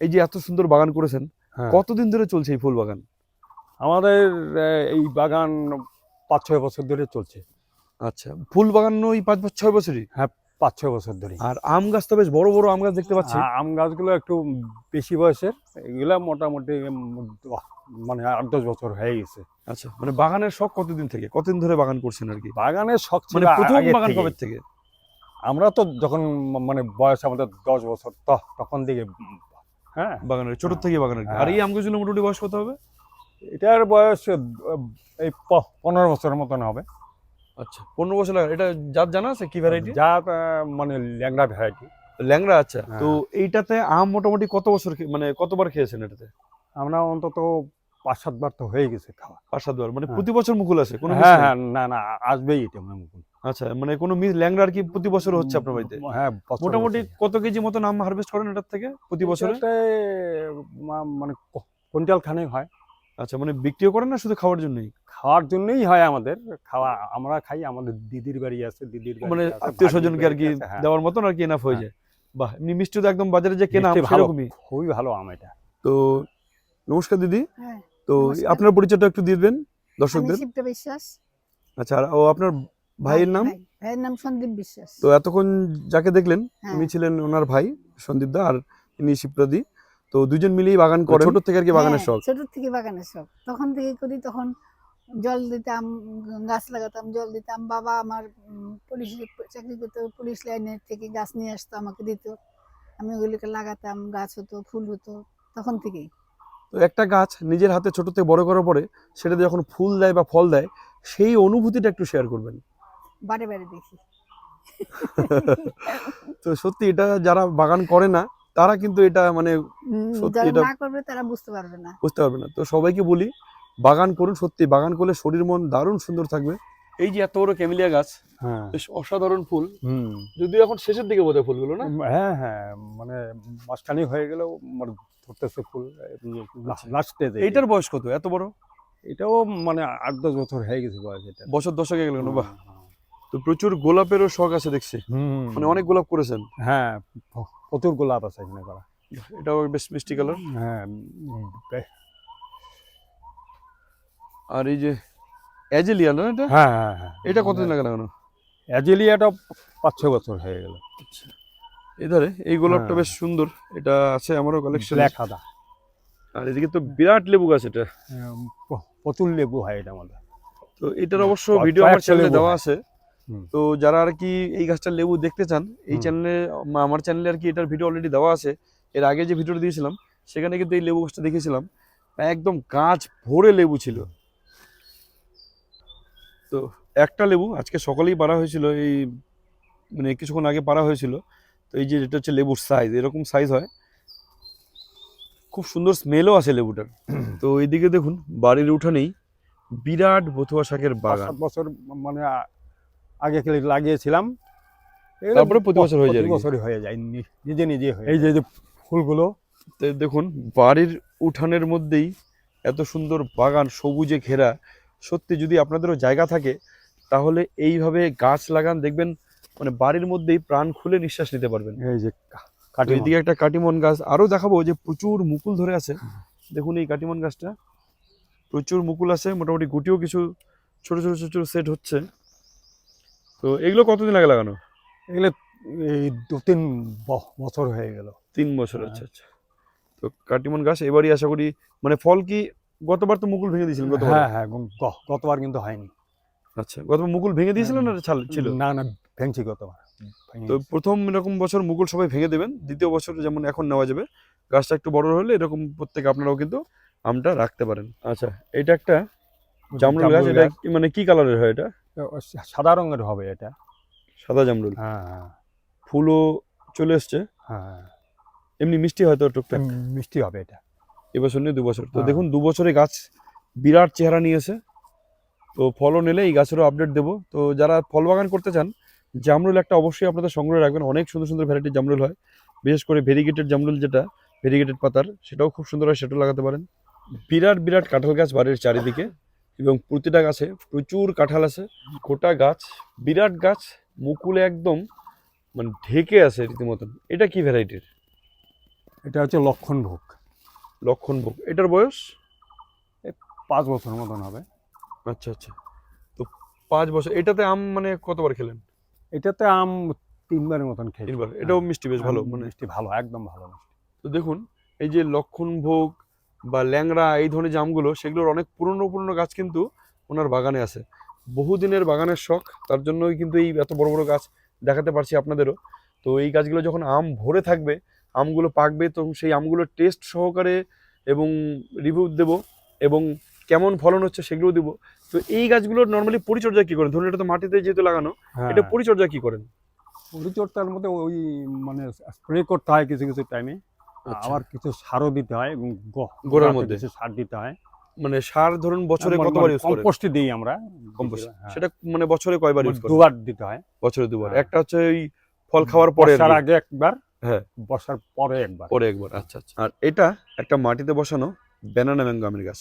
এই যে এত সুন্দর বাগান করেছেন হ্যাঁ। কতদিন ধরে চলছে এই ফুল বাগান? আমাদের এই বাগান পাঁচ ছয় বছর ধরে চলছে। আচ্ছা ফুল বাগান ওই পাঁচ বছর ছয় বছরই? হ্যাঁ পাঁচ ছয় বছর ধরে। আর আম গাছ তো বেশ বড় বড় আম গাছ দেখতে পাচ্ছি। আম গাছগুলো একটু বেশি বয়সের এগুলা মোটামুটি মানে আট দশ বছর হয়ে গেছে। আচ্ছা মানে বাগানের শখ কতদিন থেকে? কতদিন ধরে বাগান করছেন আর কি? বাগানের শখ মানে প্রথম বাগান কবে থেকে? আমরা তো যখন মানে বয়স আমাদের দশ বছর তখন থেকে হ্যাঁ। বাগানের ছোট থেকে বাগানের আর এই আম গাছগুলো মোটামুটি বয়স কত হবে? এটার বয়স এই পনেরো বছরের মতন হবে। আচ্ছা পনেরো বছর লাগা এটা যার জানা আছে? কি ভ্যারাইটি আহ, মানে ল্যাংড়া ভ্যারাইটি ল্যাংড়া আচ্ছা। হ্যাঁ। তো এইটাতে আম মোটামুটি কত বছর মানে কতবার খেয়েছেন এটাতে? আমরা অন্তত পাঁচ সাতবার তো হয়ে গেছে খাওয়া। পাঁচ সাতবার মানে হ্যাঁ। প্রতি বছর মুকুল আসে? কোনো হ্যাঁ হ্যাঁ না না আসবেই এটা মুকুল। আচ্ছা মানে কোনো মিস ল্যাংড়া আর কি প্রতি বছর হচ্ছে আপনার বাড়িতে? হ্যাঁ মোটামুটি কত কেজি মতন আম হারভেস্ট করেন এটার থেকে প্রতি বছরে? মানে কুইন্টাল খানেক হয়। আচ্ছা মানে বিক্রিও করেন না শুধু খাওয়ার জন্যই? খাওয়ার জন্যই হয় আমাদের। খাওয়া আমরা খাই আমাদের দিদির বাড়ি আছে দিদির মানে আত্মীয় স্বজনকে আর কি হ্যাঁ। দেওয়ার মতন আর কি এনাফ হয়ে হ্যাঁ। যায়? বাহ এমনি মিষ্টি তো একদম বাজারে যে কেনা ভালো। সেরকমই। খুবই ভালো আম এটা। তো নমস্কার দিদি। হ্যাঁ তো আপনার পরিচয়টা একটু দিয়ে দেবেন দর্শকদের। বিশ্বাস। আচ্ছা আর ও আপনার ভাইয়ের নাম? ভাইয়ের নাম সন্দীপ বিশ্বাস। তো এতক্ষণ যাকে দেখলেন হ্যাঁ। উনি ছিলেন ওনার ভাই সন্দীপ দা আর ইনি শিপ্রাদি তো দুজন মিলেই বাগান করে ছোট থেকে আর কি বাগানের হ্যাঁ, শখ? ছোট থেকে বাগানের শখ। তখন থেকে করি তখন জল দিতাম গাছ লাগাতাম জল দিতাম। বাবা আমার পুলিশ চাকরি করতো পুলিশ লাইনের থেকে গাছ নিয়ে আসতো আমাকে দিত। আমি ওগুলোকে লাগাতাম গাছ হতো ফুল হতো তখন থেকেই। তো একটা গাছ নিজের হাতে ছোট থেকে বড় করার পরে সেটাতে যখন ফুল দেয় বা ফল দেয় সেই অনুভূতিটা একটু শেয়ার করবেন। বারে বারে দেখি। তো সত্যি এটা যারা বাগান করে না তারা কিন্তু এটা মানে সত্যি এটা- না করবে তারা বুঝতে পারবে না। বুঝতে পারবে না। তো সবাইকে বলি বাগান করুন সত্যি বাগান করলে শরীর মন দারুণ সুন্দর থাকবে। এই যে এত বড় ক্যামেলিয়া গাছ হ্যাঁ। বেশ অসাধারণ ফুল। হুম। যদিও এখন শেষের দিকে বোধহয় ফুলগুলো না? হ্যাঁ হ্যাঁ মানে মাঝখানে হয়ে গেলেও মানে ধরতেছে ফুল। লাস্টে এইটার বয়স কত? এত বড়? এটাও মানে আট দশ বছর হয়ে গেছে বয়স এটা। বছর দশকে গেল না বাহ। তো প্রচুর গোলাপেরও শখ আছে দেখছি। মানে অনেক গোলাপ করেছেন। হ্যাঁ প্রচুর গোলাপ আছে এখানে করা। এটাও বেশ মিষ্টি কালার হ্যাঁ আর এই যে অ্যাজেলিয়া না এটা? হ্যাঁ হ্যাঁ হ্যাঁ। এটা কতদিন লাগে লাগানো? অ্যাজেলিয়াটা পাঁচ ছয় বছর হয়ে গেল। এধারে এই গোলাপটা হ্যাঁ। বেশ সুন্দর। এটা আছে আমারও কালেকশন ব্ল্যাক সাদা আর এদিকে তো বিরাট লেবু গাছ এটা। উম, প্রচুর লেবু হয় এটা আমাদের তো এটার অবশ্য ভিডিও আমার চ্যানেলে দেওয়া আছে। তো যারা আর কি এই গাছটার লেবু দেখতে চান এই। চ্যানেলে আমার চ্যানেলে আর কি এটার ভিডিও অলরেডি দেওয়া আছে। এর আগে যে ভিডিওটা দিয়েছিলাম সেখানে কিন্তু এই লেবু গাছটা দেখেছিলাম। একদম গাছ ভরে লেবু ছিল। তো একটা লেবু আজকে সকালেই পারা হয়েছিল এই মানে কিছুক্ষণ আগে পারা হয়েছিল। তো এই যে এটা হচ্ছে লেবুর সাইজ এরকম সাইজ হয়। খুব সুন্দর স্মেলও আছে লেবুটার। তো এইদিকে দেখুন বাড়ির উঠানেই বিরাট বথুয়া শাকের বাগান। বছর মানে আগে খেলে লাগিয়েছিলাম। তারপরে প্রতি বছর হয়ে যায়? বছরই হয়ে যায় নিজে নিজে হয়ে এই যে ফুলগুলো। তো দেখুন বাড়ির উঠানের মধ্যেই এত সুন্দর বাগান সবুজে ঘেরা। সত্যি যদি আপনাদেরও জায়গা থাকে তাহলে এইভাবে গাছ লাগান দেখবেন মানে বাড়ির মধ্যেই প্রাণ খুলে নিঃশ্বাস নিতে পারবেন। এই যে কা- তো এইদিকে একটা কাটিমন গাছ আরও দেখাবো যে প্রচুর মুকুল ধরে আছে। দেখুন এই কাটিমন গাছটা। প্রচুর মুকুল আছে মোটামুটি গুটিও কিছু ছোট ছোট ছোট সেট হচ্ছে। তো এগুলো কতদিন আগে লাগানো? এগুলো এই দু তিন বছর হয়ে গেল। তিন বছর হ্যাঁ। আচ্ছা। আচ্ছা তো কাটিমন গাছ এবারই আশা করি মানে ফল কি গতবার তো মুকুল ভেঙে দিয়েছিলেন গতবার? হ্যাঁ হ্যাঁ গতবার কিন্তু হয়নি। আচ্ছা গতবার মুকুল ভেঙে দিয়েছিলেন না ছাল ছিল? না না ভেঙছি গতবার। তো প্রথম এরকম বছর মুকুল সবাই ভেঙে দেবেন দ্বিতীয় বছর যেমন এখন নেওয়া যাবে গাছটা একটু বড় হলে এরকম প্রত্যেক আপনারাও কিন্তু আমটা রাখতে পারেন। আচ্ছা এটা একটা জামরুল গাছ এটা মানে কি কালারের হয় এটা? সাদা রঙের হবে এটা। সাদা জামরুল। হ্যাঁ হ্যাঁ। ফুলও চলে এসছে। হ্যাঁ এমনি মিষ্টি হয়তো টুকটাক মিষ্টি হবে এটা। এবছর নিয়ে দুবছর। তো হ্যাঁ। দেখুন দু বছরে গাছ বিরাট চেহারা নিয়েছে তো ফলও নিলে এই গাছেরও আপডেট দেবো। তো যারা ফল বাগান করতে চান জামরুল একটা অবশ্যই আপনাদের সংগ্রহে রাখবেন। অনেক সুন্দর সুন্দর ভ্যারাইটির জামরুল হয়। বিশেষ করে ভেরিগেটেড জামরুল যেটা ভেরিগেটেড পাতার সেটাও খুব সুন্দর হয় সেটাও লাগাতে পারেন। বিরাট বিরাট কাঁঠাল গাছ বাড়ির চারিদিকে। এবং প্রতিটা গাছে প্রচুর কাঁঠাল আছে গোটা গাছ বিরাট গাছ মুকুলে একদম মানে ঢেকে আছে রীতিমতন। এটা কি ভ্যারাইটির এটা হচ্ছে লক্ষণ ভোগ লক্ষণভোগ। এটার বয়স? পাঁচ বছর মতন হবে। আচ্ছা আচ্ছা। তো পাঁচ বছর এটাতে আম মানে কতবার খেলেন? এটাতে আম তিনবারের মতন খেয়েছি। তিনবার। এটাও মিষ্টি বেশ ভালো মানে মিষ্টি ভালো একদম ভালো মিষ্টি। তো দেখুন এই যে লক্ষণভোগ বা ল্যাংড়া এই ধরনের যে আমগুলো সেগুলোর অনেক পুরনো পুরনো গাছ কিন্তু ওনার বাগানে আছে। বহুদিনের বাগানের শখ তার জন্যই কিন্তু এই এত বড় বড় গাছ দেখাতে পারছি আপনাদেরও। তো এই গাছগুলো যখন আম ভরে থাকবে আমগুলো পাকবে তখন সেই আমগুলোর টেস্ট সহকারে এবং রিভিউ দেব এবং কেমন ফলন হচ্ছে সেগুলোও দেবো। তো এই গাছগুলোর নর্মালি পরিচর্যা কি করেন? ধরুন এটা তো মাটিতে যেহেতু লাগানো হ্যাঁ। এটা পরিচর্যা কি করেন? পরিচর্যার মধ্যে ওই মানে স্প্রে করতে হয় কিছু কিছু টাইমে। আবার কিছু সারও দিতে হয় এবং গোড়ার মধ্যে? কিছু সার দিতে হয়। মানে সার ধরুন বছরে কতবার ইউজ করেন? কম্পোস্ট দিই আমরা। কম্পোস্ট। হ্যাঁ। সেটা মানে বছরে কয়বার ইউজ করেন? দুবার দিতে হয়। বছরে দুবার। হ্যাঁ। একটা হচ্ছে ওই ফল খাওয়ার পরে কি। আগে একবার হ্যাঁ। বর্ষার পরে একবার। পরে একবার আচ্ছা আচ্ছা। আর এটা একটা মাটিতে বসানো ব্যানানা ম্যাঙ্গো আমের গাছ।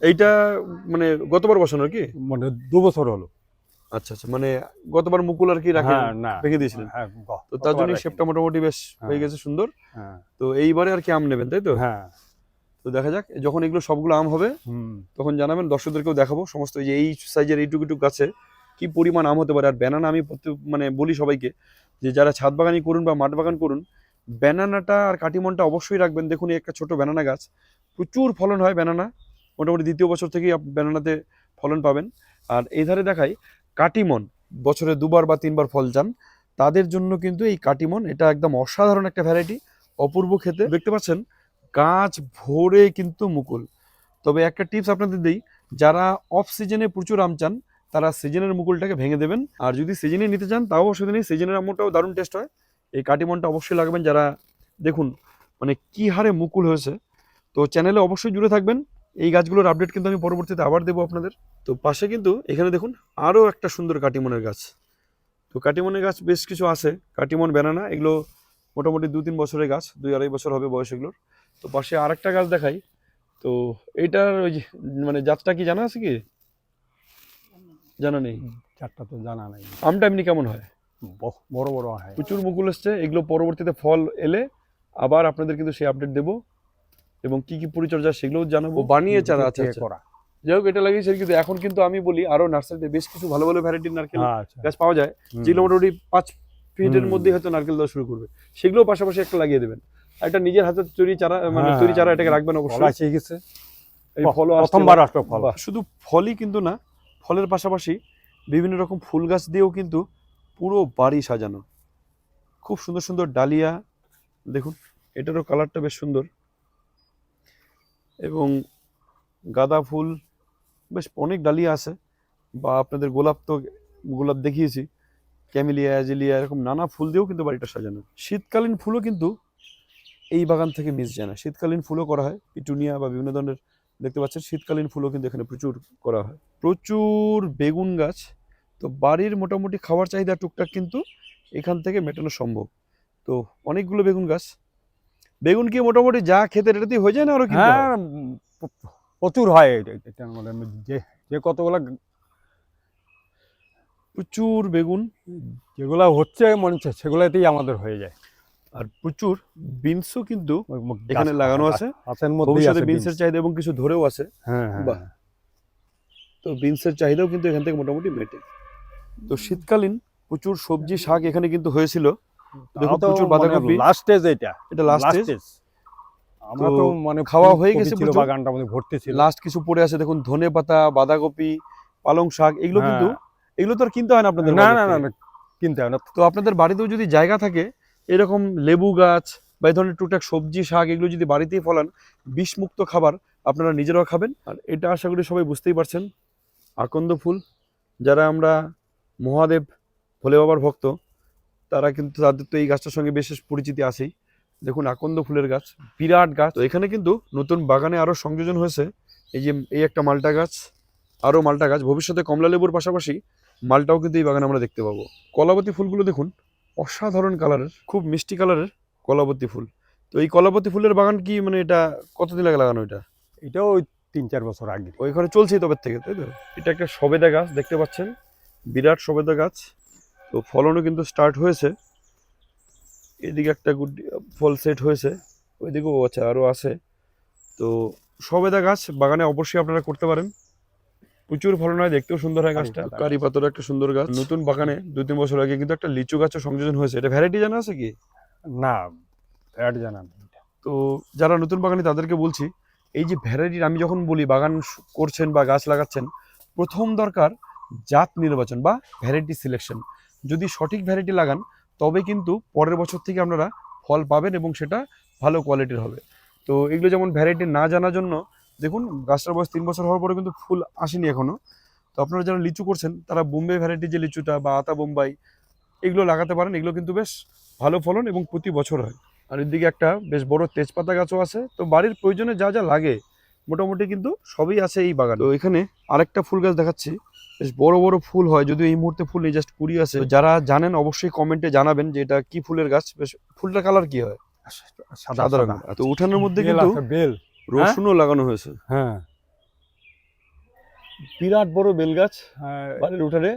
এইটা মানে গতবার বসানো কি? মানে দু বছর হলো। আচ্ছা আচ্ছা মানে গতবার মুকুল আর কি রাখেন হ্যাঁ রেখে দিয়েছিলেন? হ্যাঁ তো তার জন্য শেপটা মোটামুটি বেশ হয়ে। হ্যাঁ। গেছে সুন্দর। হ্যাঁ। তো এইবারে আর কি আম নেবেন তাই তো? হ্যাঁ। তো দেখা যাক যখন এগুলো সবগুলো আম হবে তখন জানাবেন দর্শকদেরকেও দেখাবো। সমস্ত যে এই সাইজের এইটুকু টুকু গাছে কি পরিমাণ আম হতে পারে? আর ব্যানানা আমি মানে বলি সবাইকে যে যারা ছাদ বাগানি করুন বা মাঠ বাগান করুন ব্যানানাটা আর কাটিমনটা অবশ্যই রাখবেন। দেখুন একটা ছোট ব্যানানা গাছ প্রচুর ফলন হয় ব্যানানা। মোটামুটি দ্বিতীয় বছর থেকেই ব্যানানাতে ফলন পাবেন। আর এই ধারে দেখাই কাটিমন। বছরে দুবার বা তিনবার ফল যান তাদের জন্য কিন্তু এই কাটিমন, এটা একদম অসাধারণ একটা ভ্যারাইটি অপূর্ব খেতে। দেখতে পাচ্ছেন, গাছ ভরে কিন্তু মুকুল। তবে একটা টিপস আপনাদের দিই, যারা অফ সিজনে প্রচুর আম চান, তারা সিজনের মুকুলটাকে ভেঙে দেবেন। আর যদি সিজনে নিতে চান, তাও অসুবিধা নেই সিজনের আমটাও দারুণ টেস্ট হয়। এই কাটিমনটা অবশ্যই লাগবেন যারা, দেখুন মানে কি হারে মুকুল হয়েছে। তো চ্যানেলে অবশ্যই জুড়ে থাকবেন। এই গাছগুলোর আপডেট কিন্তু আমি পরবর্তীতে আবার দেবো আপনাদের। তো পাশে কিন্তু এখানে দেখুন আরও একটা সুন্দর কাটিমনের গাছ। তো কাটিমনের গাছ বেশ কিছু আছে কাটিমন ব্যানানা এগুলো মোটামুটি দু তিন বছরের গাছ দুই আড়াই বছর হবে বয়স এগুলোর। তো পাশে আরেকটা গাছ দেখাই। তো এইটার ওই মানে জাতটা কি জানা আছে কি? জানা নেই? চারটা তো জানা নেই। আমটা এমনি কেমন হয়? বড় বড় হয়। প্রচুর মুকুল এসছে এগুলো পরবর্তীতে ফল এলে আবার আপনাদের কিন্তু সেই আপডেট দেবো। এবং কি কি পরিচর্যা সেগুলোও জানাব। বানিয়ে চারা আছে আচ্ছা। করা। যাই হোক এটা লাগিয়েছে কিন্তু এখন কিন্তু আমি বলি আরও নার্সারিতে বেশ কিছু ভালো ভালো ভ্যারাইটির নারকেল হ্যাঁ, আচ্ছা। গাছ পাওয়া যায় যেগুলো মোটামুটি পাঁচ ফিটের। মধ্যে হয়তো নারকেল দেওয়া শুরু করবে। সেগুলো পাশাপাশি একটা লাগিয়ে দেবেন। আর একটা নিজের হাতে তৈরি চারা মানে হ্যাঁ, তৈরি চারা এটাকে রাখবেন অবশ্যই। গেছে এই প- প্রথমবার আসলো ফল। শুধু ফলই কিন্তু না ফলের পাশাপাশি বিভিন্ন রকম ফুল গাছ দিয়েও কিন্তু পুরো বাড়ি সাজানো। খুব সুন্দর সুন্দর ডালিয়া দেখুন এটারও কালারটা বেশ সুন্দর। এবং গাঁদা ফুল, বেশ অনেক ডালিয়া আছে বা আপনাদের গোলাপ তো গোলাপ দেখিয়েছি, ক্যামিলিয়া, অ্যাজেলিয়া, এরকম নানা ফুল দিয়েও কিন্তু বাড়িটা সাজানো। শীতকালীন ফুলও কিন্তু এই বাগান থেকে মিস যায় না। শীতকালীন ফুলও করা হয়, পিটুনিয়া বা বিভিন্ন ধরনের দেখতে পাচ্ছেন, শীতকালীন ফুলও কিন্তু এখানে প্রচুর করা হয়। প্রচুর বেগুন গাছ, তো বাড়ির মোটামুটি খাবার চাহিদা টুকটাক কিন্তু এখান থেকে মেটানো সম্ভব। তো অনেকগুলো বেগুন গাছ বেগুন কি মোটামুটি যা খেতে এটাতেই হয়ে যায় না আরও কিন্তু হ্যাঁ প্রচুর হয় মানে যে যে কতগুলা প্রচুর বেগুন। যেগুলা হচ্ছে মনে হচ্ছে সেগুলাতেই আমাদের হয়ে যায়। আর প্রচুর বিনসও কিন্তু এখানে লাগানো আছে। মধ্যেই ভবিষ্যতে বিনসের চাহিদা এবং কিছু ধরেও আছে। হ্যাঁ হ্যাঁ বাহ। তো বিনসের চাহিদাও কিন্তু এখান থেকে মোটামুটি মেটে। তো শীতকালীন প্রচুর সবজি শাক এখানে কিন্তু হয়েছিল। দেখুন প্রচুর মানে বাঁধাকপি last stage এটা। এটা লাস্ট লাস্ট স্টেজ আমরা তো তো মানে খাওয়া হয়ে গেছে ছিল প্রচুর। ভর্তি ছিল। লাস্ট কিছু পড়ে আছে দেখুন ধনে পাতা বাঁধাকপি পালং শাক এগুলো হ্যাঁ। কিন্তু এগুলো তো আর কিনতে হয় না আপনাদের না না না না, কিনতে হয় না। তো আপনাদের বাড়িতেও যদি জায়গা থাকে এরকম লেবু গাছ বা এই ধরনের টুকটাক সবজি শাক এগুলো যদি বাড়িতেই ফলান বিষমুক্ত খাবার আপনারা নিজেরাও খাবেন। আর এটা আশা করি সবাই বুঝতেই পারছেন। আকন্দ ফুল যারা আমরা মহাদেব ভোলে বাবার ভক্ত তারা কিন্তু তাদের তো এই গাছটার সঙ্গে বিশেষ পরিচিতি আছেই। দেখুন আকন্দ ফুলের গাছ বিরাট গাছ। তো এখানে কিন্তু নতুন বাগানে আরও সংযোজন হয়েছে। এই যে এই একটা মালটা গাছ আরও মালটা গাছ। ভবিষ্যতে কমলা লেবুর পাশাপাশি মালটাও কিন্তু এই বাগানে আমরা দেখতে পাবো। কলাবতী ফুলগুলো দেখুন অসাধারণ কালারের খুব মিষ্টি কালারের কলাবতী ফুল। তো এই কলাবতী ফুলের বাগান কি মানে এটা কতদিন লাগে লাগানো এটা? এটাও ওই তিন চার বছর আগে। ওইখানে চলছেই তবে থেকে তাই তো? এটা একটা সবেদা গাছ দেখতে পাচ্ছেন? বিরাট সবেদা গাছ। তো ফলনও কিন্তু স্টার্ট হয়েছে। এদিকে একটা গুড ফল সেট হয়েছে ওইদিকেও আচ্ছা আরও আছে। তো সবেদা গাছ বাগানে অবশ্যই আপনারা করতে পারেন। প্রচুর ফলন হয় দেখতেও সুন্দর হয় গাছটা। কারি পাতা। কারি পাতার একটা সুন্দর গাছ। নতুন বাগানে দু তিন বছর আগে কিন্তু একটা লিচু গাছও সংযোজন হয়েছে। এটা ভ্যারাইটি জানা আছে কি? না অ্যাড জানান তো যারা নতুন বাগানে তাদেরকে বলছি এই যে ভ্যারাইটির আমি যখন বলি বাগান করছেন বা গাছ লাগাচ্ছেন প্রথম দরকার জাত নির্বাচন বা ভ্যারাইটি সিলেকশন যদি সঠিক ভ্যারাইটি লাগান, তবে কিন্তু পরের বছর থেকে আপনারা ফল পাবেন এবং সেটা ভালো কোয়ালিটির হবে। তো এগুলো যেমন ভ্যারাইটি না জানার জন্য, দেখুন গাছটার বয়স তিন বছর হওয়ার পরে কিন্তু ফুল আসেনি এখনও তো আপনারা যারা লিচু করছেন, তারা বোম্বে ভ্যারাইটির যে লিচুটা বা আতা বোম্বাই, এগুলো লাগাতে পারেন। এগুলো কিন্তু বেশ ভালো ফলন এবং প্রতি বছর হয়। আর এদিকে একটা বেশ বড় তেজপাতা গাছও আছে। তো বাড়ির প্রয়োজনে যা যা লাগে, মোটামুটি কিন্তু সবই আছে এই বাগান। তো এখানে আরেকটা ফুল গাছ দেখাচ্ছি। বেশ বড় বড় ফুল হয় যদিও এই মুহূর্তে ফুল নেই জাস্ট কুড়ি আছে। যারা জানেন অবশ্যই কমেন্টে জানাবেন যে এটা কি ফুলের গাছ। বেশ ফুলটা কালার কি হয়? সাদা রঙের। তো উঠানের মধ্যে বেল কিন্তু বেল। রসুনও লাগানো হয়েছে। হ্যাঁ। বিরাট বড় বেল গাছ হ্যাঁ, বাড়ির উঠানে।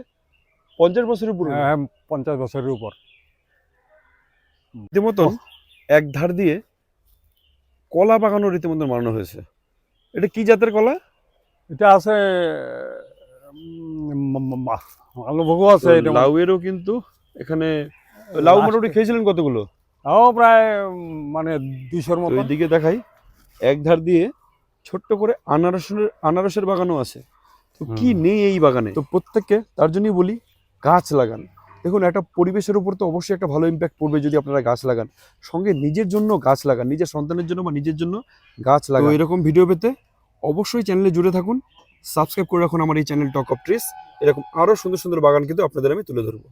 পঞ্চাশ বছরের পুরো হ্যাঁ, পঞ্চাশ বছরের উপর। রীতিমতন এক ধার দিয়ে কলা বাগানও রীতিমতো বানানো হয়েছে। এটা কি জাতের কলা? এটা আছে আলুভোগও আছে লাউয়েরও কিন্তু এখানে লাউ মোটামুটি খেয়েছিলেন কতগুলো? তাও প্রায় মানে দুইশোর তো মতো। এইদিকে দেখাই এক ধার দিয়ে ছোট্ট করে আনারসের আনারসের বাগানও আছে। তো কি নেই এই বাগানে? তো প্রত্যেককে তার জন্যই বলি গাছ লাগান। দেখুন একটা পরিবেশের উপর তো অবশ্যই একটা ভালো ইম্প্যাক্ট পড়বে যদি আপনারা গাছ লাগান। সঙ্গে নিজের জন্য গাছ লাগান নিজের সন্তানের জন্য বা নিজের জন্য গাছ লাগান। এরকম ভিডিও পেতে অবশ্যই চ্যানেলে জুড়ে থাকুন। সাবস্ক্রাইব করে রাখুন আমার এই চ্যানেল টক অফ ট্রিস। এরকম আরও সুন্দর সুন্দর বাগান কিন্তু আপনাদের আমি তুলে ধরবো।